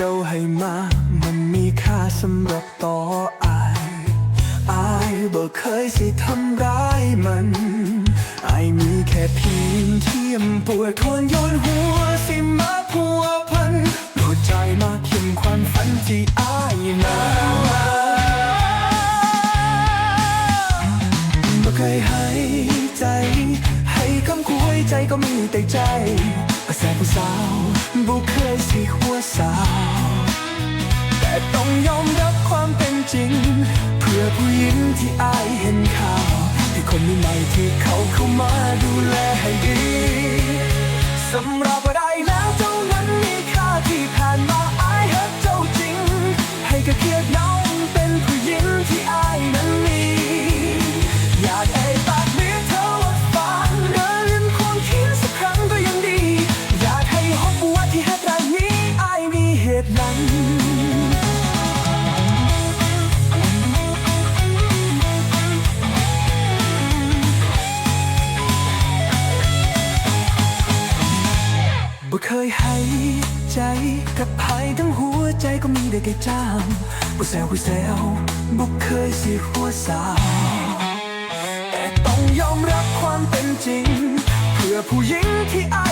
จ้าให้มา มันมีค่าสำหรับต่ออายอายบ่เคยสิทำร้ายมันอายมีแค่เพียงเทียมปวดทวนโยนหัวสิมาพัวพันโปรดใจมาเขียนความฝันที่อายนาบ่เคยให้ใจ ให้คำคุยใจก็มีแต่ใจ ยอมรับความเป็นจริง เพื่อผู้หญิงที่อายเห็นข่าว ที่คนใหม่ที่เขาเข้ามาดูแลให้ดีสำหรับอะไรนะ เคยให้ใจกับภายทั้งหัวใจก็มีได้แก่จามบ่แซวบ่แซวบ่เคยสิหัวสาวแต่ต้องยอมรับความเป็นจริง เพื่อผู้หญิงที่อา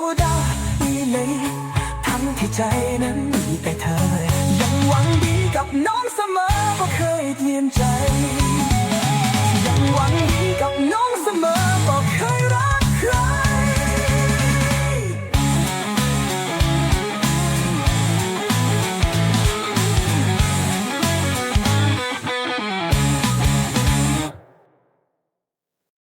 หักเจ้าได้เลยทั้งที่ใจนั้นมีแต่เธอ